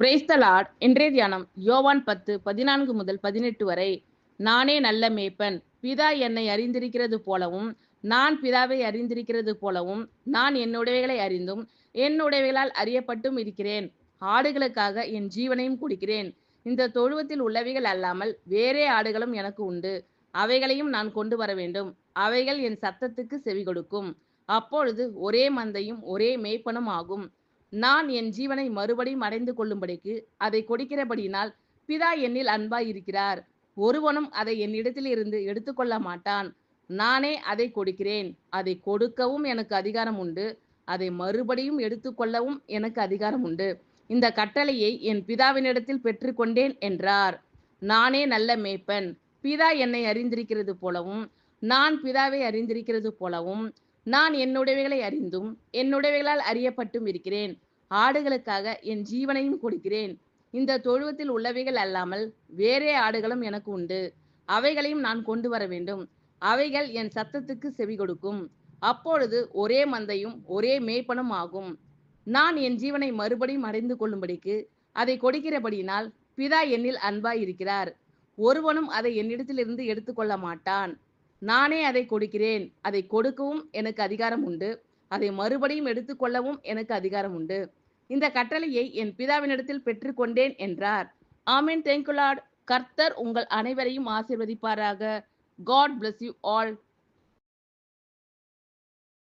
Praise the Lord இன்றைய தியானம் யோவான் பத்து பதினான்கு முதல் பதினெட்டு வரை. நானே நல்ல மேய்ப்பன். பிதா என்னை அறிந்திருக்கிறது போலவும் நான் பிதாவை அறிந்திருக்கிறது போலவும் நான் என்னுடையவைகளை அறிந்தும் என்னுடையவைகளால் அறியப்பட்டும் இருக்கிறேன். ஆடுகளுக்காக என் ஜீவனையும் கொடுக்கிறேன். இந்த தொழுவத்தில் உள்ளவைகள் அல்லாமல் வேறே ஆடுகளும் எனக்கு உண்டு. அவைகளையும் நான் கொண்டு வர வேண்டும். அவைகள் என் சத்தத்துக்கு செவி கொடுக்கும் அப்பொழுது ஒரே மந்தையும் ஒரே மேய்ப்பனும் ஆகும். நான் என் ஜீவனை மறுபடியும் அடைந்து கொள்ளும்படிக்கு அதை கொடுக்கிறபடியினால் பிதா என்னில் அன்பாய் இருக்கிறார். ஒருவனும் அதை என்னிடத்தில் இருந்து எடுத்துக்கொள்ள மாட்டான். நானே அதை கொடுக்கிறேன். அதை கொடுக்கவும் எனக்கு அதிகாரம் உண்டு. அதை மறுபடியும் எடுத்துக்கொள்ளவும் எனக்கு அதிகாரம் உண்டு. இந்த கட்டளையை என் பிதாவினிடத்தில் பெற்றுக்கொண்டேன் என்றார். நானே நல்ல மேய்ப்பன். பிதா என்னை அறிந்திருக்கிறது போலவும் நான் பிதாவை அறிந்திருக்கிறது போலவும் நான் என்னுடையவைகளை அறிந்தும் என்னுடையவைகளால் அறியப்பட்டும் இருக்கிறேன். ஆடுகளுக்காக என் ஜீவனையும் கொடுக்கிறேன். இந்த தொழுவத்தில் உள்ளவைகள் அல்லாமல் வேறே ஆடுகளும் எனக்கு உண்டு. அவைகளையும் நான் கொண்டு வர வேண்டும். அவைகள் என் சத்தத்துக்கு செவி கொடுக்கும். அப்பொழுது ஒரே மந்தையும் ஒரே மேய்ப்பனும் ஆகும். நான் என் ஜீவனை மறுபடியும் அடைந்து கொள்ளும்படிக்கு அதை கொடுக்கிறபடியினால் பிதா என்னில் அன்பாய் இருக்கிறார் ஒருவனும் அதை என்னிடத்திலிருந்து எடுத்துக்கொள்ள மாட்டான். நானே அதை கொடுக்கிறேன். அதை கொடுக்கவும் எனக்கு அதிகாரம் உண்டு. அதை மறுபடியும் எடுத்துக்கொள்ளவும் எனக்கு அதிகாரம் உண்டு. இந்த கட்டளையை என் பிதாவினிடத்தில் பெற்றுக்கொண்டேன் என்றார். ஆமீன். தேங்க்யூ லார்ட் கர்த்தர் உங்கள் அனைவரையும் ஆசிர்வதிப்பாராக. God bless you all